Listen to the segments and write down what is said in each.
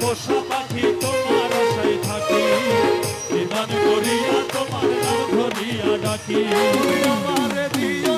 পোষা পাখি তোমার আশায় থাকি। বিমান করিয়া তোমার নাম ধরিয়া ডাকি। তোমার দিয়া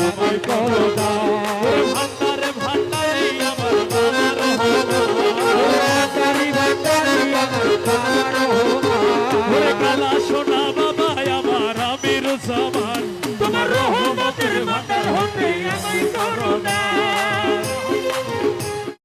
আমায় করো দান তোমার রহমতের ভান্ডার হতে আমায় করো দান